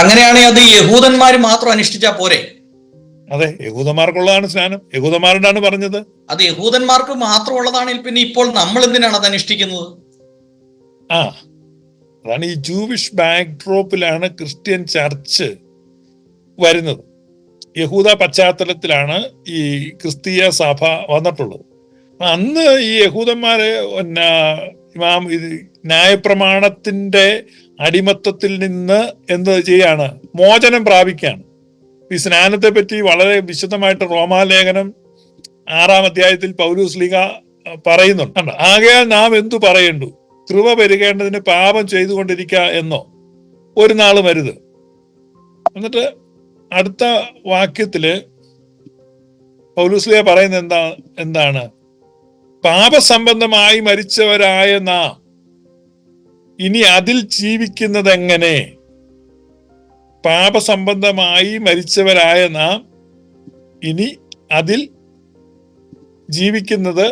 അങ്ങനെയാണെങ്കിൽ അത് യഹൂദന്മാർ മാത്രം അനുഷ്ഠിച്ചാ പോരെ? അതെ യഹൂദന്മാർക്കുള്ളതാണ് സ്നാനം. യഹൂദന്മാരോടാണ് പറഞ്ഞത്. അത് യഹൂദന്മാർക്ക് മാത്രമുള്ളതാണെങ്കിൽ പിന്നെ ഇപ്പോൾ നമ്മൾ എന്തിനാണ് അത് അനുഷ്ഠിക്കുന്നത്? ആ അതാണ് ഈ ജൂവിഷ് ബാക്ക്ഡ്രോപ്പിലാണ് ക്രിസ്ത്യൻ ചർച്ച് വരുന്നത്. യഹൂദ പശ്ചാത്തലത്തിലാണ് ഈ ക്രിസ്തീയ സഭ വന്നിട്ടുള്ളത്. അന്ന് ഈ യഹൂദന്മാരെ പിന്നെ ഇമാം ഇത് ന്യായപ്രമാണത്തിന്റെ അടിമത്തത്തിൽ നിന്ന് എന്ത് ചെയ്യാണ്? മോചനം പ്രാപിക്കുകയാണ്. ഈ സ്നാനത്തെ പറ്റി വളരെ വിശദമായിട്ട് റോമാലേഖനം ആറാം അധ്യായത്തിൽ പൗലൂസ് ലീഗ പറയുന്നുണ്ട്? ആകയാൽ നാം എന്തു പറയണ്ടു? കൃപ പെരുകേണ്ടതിന് പാപം ചെയ്തുകൊണ്ടിരിക്കുക എന്നോ? ഒരു നാൾ വരുത്. എന്നിട്ട് അടുത്ത വാക്യത്തിൽ പൗലൂസ്ലിയ പറയുന്നത് എന്താ എന്താണ്? പാപസംബന്ധമായി മരിച്ചവരായ നാം ഇനി അതിൽ ജീവിക്കുന്നത് എങ്ങനെ പാപസംബന്ധമായി മരിച്ചവരായ നാം ഇനി അതിൽ ജീവിക്കുന്നത്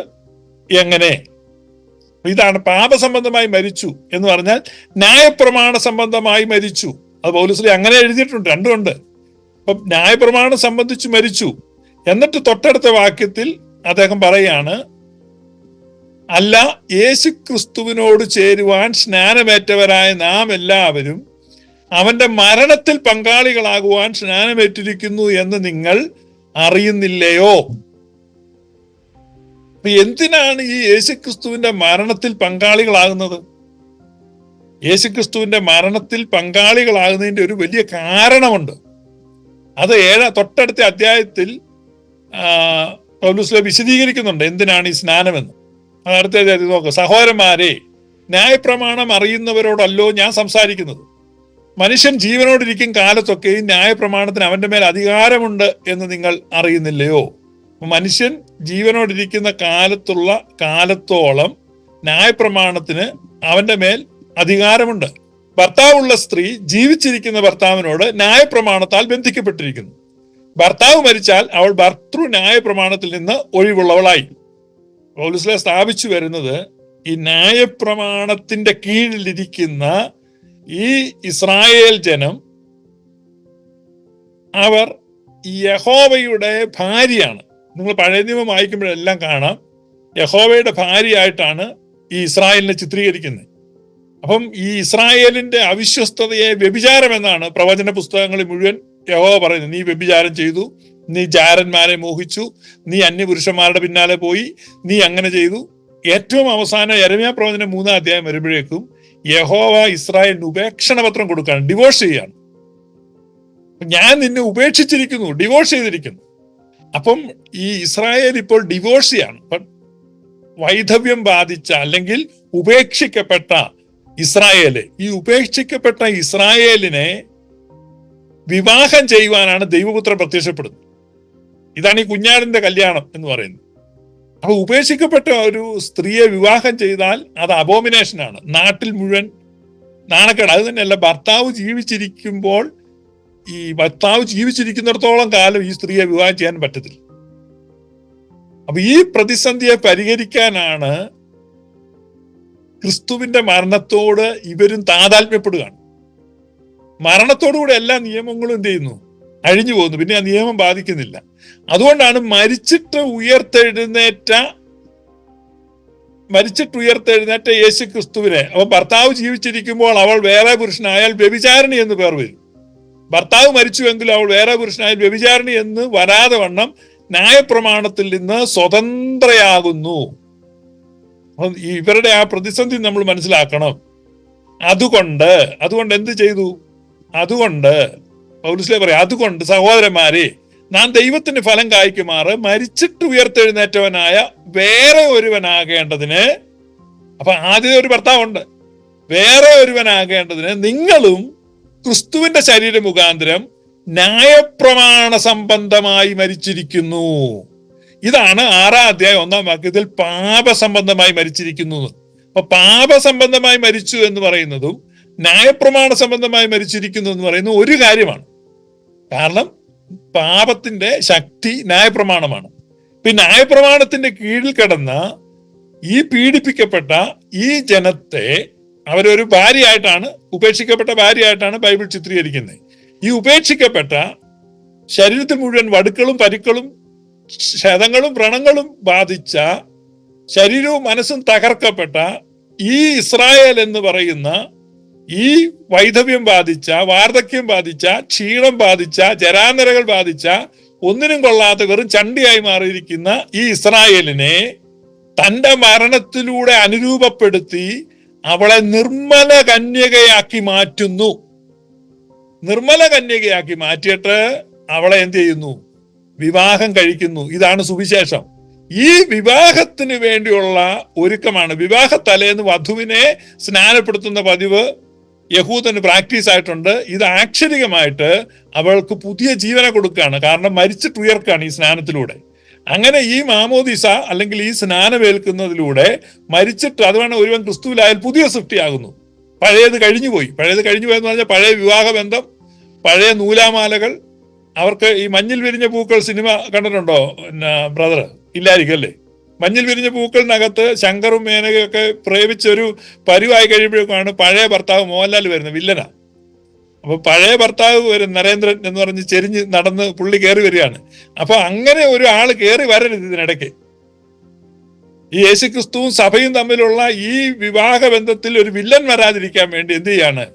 എങ്ങനെ? ഇതാണ് പാപസംബന്ധമായി മരിച്ചു എന്ന് പറഞ്ഞാൽ ന്യായപ്രമാണ സംബന്ധമായി മരിച്ചു. അത് പൗലൂസിലെ അങ്ങനെ എഴുതിയിട്ടുണ്ട് രണ്ടുമുണ്ട് അപ്പം ന്യായപ്രമാണം സംബന്ധിച്ച് മരിച്ചു. എന്നിട്ട് തൊട്ടടുത്ത വാക്യത്തിൽ അദ്ദേഹം പറയാണ് അല്ല യേശു ക്രിസ്തുവിനോട് ചേരുവാൻ സ്നാനമേറ്റവരായ നാം എല്ലാവരും അവന്റെ മരണത്തിൽ പങ്കാളികളാകുവാൻ സ്നാനമേറ്റിരിക്കുന്നു എന്ന് നിങ്ങൾ അറിയുന്നില്ലയോ? എന്തിനാണ് ഈ യേശുക്രിസ്തുവിന്റെ മരണത്തിൽ പങ്കാളികളാകുന്നത്? യേശുക്രിസ്തുവിന്റെ മരണത്തിൽ പങ്കാളികളാകുന്നതിന്റെ ഒരു വലിയ കാരണമുണ്ട്. അത് ഏഴ തൊട്ടടുത്ത അധ്യായത്തിൽ ആ, വിശദീകരിക്കുന്നുണ്ട് എന്തിനാണ് ഈ സ്നാനമെന്ന്. അടുത്ത നോക്ക്. സഹോദരന്മാരെ ന്യായപ്രമാണം അറിയുന്നവരോടല്ലോ ഞാൻ സംസാരിക്കുന്നത്. മനുഷ്യൻ ജീവനോടിരിക്കും കാലത്തൊക്കെയും ന്യായപ്രമാണത്തിന് അവന്റെ മേൽ അധികാരമുണ്ട് എന്ന് നിങ്ങൾ അറിയുന്നില്ലയോ? മനുഷ്യൻ ജീവനോടിരിക്കുന്ന കാലത്തുള്ള കാലത്തോളം ന്യായപ്രമാണത്തിന് അവന്റെ മേൽ അധികാരമുണ്ട്. ഭർത്താവുള്ള സ്ത്രീ ജീവിച്ചിരിക്കുന്ന ഭർത്താവിനോട് ന്യായപ്രമാണത്താൽ ബന്ധിക്കപ്പെട്ടിരിക്കുന്നു. ഭർത്താവ് മരിച്ചാൽ അവൾ ഭർത്തൃ ന്യായപ്രമാണത്തിൽ നിന്ന് ഒഴിവുള്ളവളായി. പൗലുസ്ലെ സ്ഥാപിച്ചു വരുന്നത് ഈ ന്യായപ്രമാണത്തിന്റെ കീഴിലിരിക്കുന്ന ഈ ഇസ്രായേൽ ജനം അവർ യഹോവയുടെ ഭാര്യയാണ്. നിങ്ങൾ പഴയ നിയമം വായിക്കുമ്പോഴെല്ലാം കാണാം. യഹോവയുടെ ഭാര്യയായിട്ടാണ് ഈ ഇസ്രായേലിനെ ചിത്രീകരിക്കുന്നത്. അപ്പം ഈ ഇസ്രായേലിന്റെ അവിശ്വസ്തതയെ വ്യഭിചാരം എന്നാണ് പ്രവചന പുസ്തകങ്ങളിൽ മുഴുവൻ യഹോവ പറയുന്നത്. നീ വ്യഭിചാരം ചെയ്തു നീ ജാരന്മാരെ മോഹിച്ചു നീ അന്യപുരുഷന്മാരുടെ പിന്നാലെ പോയി നീ അങ്ങനെ ചെയ്തു. ഏറ്റവും അവസാനം എരമ്യ പ്രവചനം മൂന്നാം അധ്യായം വരുമ്പോഴേക്കും യഹോവ ഇസ്രായേലിന് ഉപേക്ഷണപത്രം കൊടുക്കുകയാണ് ഡിവോഴ്സ് ചെയ്യാണ് ഞാൻ നിന്നെ ഉപേക്ഷിച്ചിരിക്കുന്നു ഡിവോഴ്സ് ചെയ്തിരിക്കുന്നു. അപ്പം ഈ ഇസ്രായേൽ ഇപ്പോൾ ഡിവോഴ്സ് ചെയ്യാണ്. വൈധവ്യം ബാധിച്ച അല്ലെങ്കിൽ ഉപേക്ഷിക്കപ്പെട്ട ഇസ്രായേൽ ഈ ഉപേക്ഷിക്കപ്പെട്ട ഇസ്രായേലിനെ വിവാഹം ചെയ്യുവാനാണ് ദൈവപുത്രൻ പ്രത്യക്ഷപ്പെടുന്നത്. ഇതാണ് ഈ കുഞ്ഞാടിന്റെ കല്യാണം എന്ന് പറയുന്നത്. അപ്പൊ ഉപേക്ഷിക്കപ്പെട്ട ഒരു സ്ത്രീയെ വിവാഹം ചെയ്താൽ അത് അബോമിനേഷനാണ് നാട്ടിൽ മുഴുവൻ നാണക്കേട്. അത് തന്നെയല്ല ഭർത്താവ് ജീവിച്ചിരിക്കുമ്പോൾ ഈ ഭർത്താവ് ജീവിച്ചിരിക്കുന്നിടത്തോളം കാലം ഈ സ്ത്രീയെ വിവാഹം ചെയ്യാൻ പറ്റത്തില്ല. അപ്പൊ ഈ പ്രതിസന്ധിയെ പരിഹരിക്കാനാണ് ക്രിസ്തുവിന്റെ മരണത്തോട് ഇവരും താതാത്മ്യപ്പെടുകയാണ്. മരണത്തോടുകൂടെ എല്ലാ നിയമങ്ങളും എന്ത് ചെയ്യുന്നു? അഴിഞ്ഞു പോകുന്നു. പിന്നെ ആ നിയമം ബാധിക്കുന്നില്ല. അതുകൊണ്ടാണ് മരിച്ചിട്ട് ഉയർത്തെഴുന്നേറ്റ മരിച്ചിട്ട് ഉയർത്തെഴുന്നേറ്റ യേശു ക്രിസ്തുവിനെ അവൻ ഭർത്താവ് ജീവിച്ചിരിക്കുമ്പോൾ അവൾ വേറെ പുരുഷനായാൽ വ്യഭിചാരണി എന്ന് പേർ വരും. ഭർത്താവ് മരിച്ചുവെങ്കിലും അവൾ വേറെ പുരുഷനായാൽ വ്യഭിചാരണി എന്ന് വരാതെ വണ്ണം ന്യായപ്രമാണത്തിൽ നിന്ന് സ്വതന്ത്രയാകുന്നു. ഇവരുടെ ആ പ്രതിസന്ധി നമ്മൾ മനസ്സിലാക്കണം. അതുകൊണ്ട് അതുകൊണ്ട് എന്ത് ചെയ്തു? അതുകൊണ്ട് പൗലുസ്ലേ പറയാം അതുകൊണ്ട് സഹോദരന്മാരെ നാം ദൈവത്തിന്റെ ഫലം കായ്ക്കുമാറ് മരിച്ചിട്ട് ഉയർത്തെഴുന്നേറ്റവനായ വേറെ ഒരുവനാകേണ്ടതിന് അപ്പൊ ആദ്യം ഒരു ഭർത്താവുണ്ട്. വേറെ ഒരുവനാകേണ്ടതിന് നിങ്ങളും ക്രിസ്തുവിന്റെ ശരീര മുഖാന്തരം ന്യായപ്രമാണ സംബന്ധമായി മരിച്ചിരിക്കുന്നു. ഇതാണ് ആറാം അധ്യായം ഒന്നാം വാക്യത്തിൽ പാപസംബന്ധമായി മരിച്ചിരിക്കുന്നു. അപ്പൊ പാപസംബന്ധമായി മരിച്ചു എന്ന് പറയുന്നതും ന്യായപ്രമാണ സംബന്ധമായി മരിച്ചിരിക്കുന്നു എന്ന് പറയുന്ന ഒരു കാര്യമാണ്. കാരണം പാപത്തിന്റെ ശക്തി ന്യായപ്രമാണമാണ്. ഈ ന്യായപ്രമാണത്തിന്റെ കീഴിൽ കിടന്ന ഈ പീഡിപ്പിക്കപ്പെട്ട ഈ ജനത്തെ അവരൊരു ഭാര്യയായിട്ടാണ് ഉപേക്ഷിക്കപ്പെട്ട ഭാര്യയായിട്ടാണ് ബൈബിൾ ചിത്രീകരിക്കുന്നത്. ഈ ഉപേക്ഷിക്കപ്പെട്ട ശരീരത്തിൽ മുഴുവൻ വടുക്കളും പരുക്കളും ക്ഷതങ്ങളും വ്രണങ്ങളും ബാധിച്ച ശരീരവും മനസ്സും തകർക്കപ്പെട്ട ഈ ഇസ്രായേൽ എന്ന് പറയുന്ന ഈ വൈധവ്യം ബാധിച്ച വാർദ്ധക്യം ബാധിച്ച ക്ഷീണം ബാധിച്ച ജരാനരകൾ ബാധിച്ച ഒന്നിനും കൊള്ളാത്ത വെറും ചണ്ടിയായി മാറിയിരിക്കുന്ന ഈ ഇസ്രായേലിനെ തന്റെ മരണത്തിലൂടെ അനുരൂപപ്പെടുത്തി അവളെ നിർമ്മല കന്യകയാക്കി മാറ്റുന്നു. നിർമ്മല കന്യകയാക്കി മാറ്റിയിട്ട് അവളെ എന്ത് ചെയ്യുന്നു? വിവാഹം കഴിക്കുന്നു. ഇതാണ് സുവിശേഷം. ഈ വിവാഹത്തിന് വേണ്ടിയുള്ള ഒരുക്കമാണ്. വിവാഹ തലേന്ന് വധുവിനെ സ്നാനപ്പെടുത്തുന്ന പതിവ് യഹൂദന് പ്രാക്ടീസ് ആയിട്ടുണ്ട്. ഇത് ആക്ഷരികമായിട്ട് അവൾക്ക് പുതിയ ജീവനെ കൊടുക്കുകയാണ്. കാരണം മരിച്ചിട്ട് ഉയർക്കാണ് ഈ സ്നാനത്തിലൂടെ. അങ്ങനെ ഈ മാമോദിസ അല്ലെങ്കിൽ ഈ സ്നാനമേൽക്കുന്നതിലൂടെ മരിച്ചിട്ട് അതുവേണം ഒരുവൻ ക്രിസ്തുവിലായാൽ പുതിയ സൃഷ്ടിയാകുന്നു. പഴയത് കഴിഞ്ഞുപോയി പഴയത് കഴിഞ്ഞു പോയെന്ന് പറഞ്ഞാൽ പഴയ വിവാഹ ബന്ധം പഴയ നൂലാമാലകൾ. അവർക്ക് ഈ മഞ്ഞിൽ വിരിഞ്ഞ പൂക്കൾ സിനിമ കണ്ടിട്ടുണ്ടോ പിന്നെ ബ്രദർ ഇല്ലായിരിക്കും അല്ലേ? മഞ്ഞിൽ വിരിഞ്ഞ പൂക്കളിനകത്ത് ശങ്കറും മേനകയും ഒക്കെ പ്രേമിച്ചൊരു പരിവായി കഴിയുമ്പോഴേക്കാണ് പഴയ ഭർത്താവ് മോഹൻലാൽ വരുന്നത് വില്ലനാ. അപ്പൊ പഴയ ഭർത്താവ് വരും നരേന്ദ്രൻ എന്ന് പറഞ്ഞ് ചെരിഞ്ഞ് നടന്ന് പുള്ളി കയറി വരികയാണ്. അപ്പൊ അങ്ങനെ ഒരു ആൾ കയറി വരരുത് ഇതിനിടയ്ക്ക്. ഈ യേശുക്രിസ്തുവും സഭയും തമ്മിലുള്ള ഈ വിവാഹ ബന്ധത്തിൽ ഒരു വില്ലൻ വരാതിരിക്കാൻ വേണ്ടി എന്ത് ചെയ്യാണ്?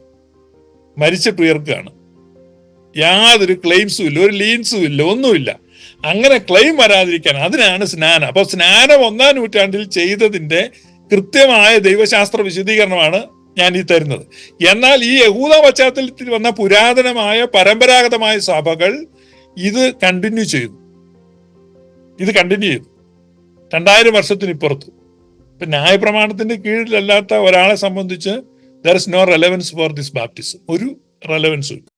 മരിച്ചിട്ട് ഉയർക്കുകയാണ്. യാതൊരു ക്ലെയിംസും ഇല്ല ഒരു ലീൻസും ഇല്ല ഒന്നുമില്ല. അങ്ങനെ ക്ലെയിം വരാതിരിക്കാൻ അതിനാണ് സ്നാനം. അപ്പൊ സ്നാനം ഒന്നാം നൂറ്റാണ്ടിൽ ചെയ്തതിന്റെ കൃത്യമായ ദൈവശാസ്ത്ര വിശദീകരണമാണ് ഞാൻ ഈ തരുന്നത്. എന്നാൽ ഈ യഹൂദ പശ്ചാത്തലത്തിൽ വന്ന പുരാതനമായ പരമ്പരാഗതമായ സഭകൾ ഇത് കണ്ടിന്യൂ ചെയ്തു. ഇത് കണ്ടിന്യൂ ചെയ്തു. രണ്ടായിരം വർഷത്തിന് ഇപ്പുറത്ത്. ഇപ്പൊ ന്യായപ്രമാണത്തിന്റെ കീഴിലല്ലാത്ത ഒരാളെ സംബന്ധിച്ച് there is no relevance for this baptism ഒരു റെലവൻസും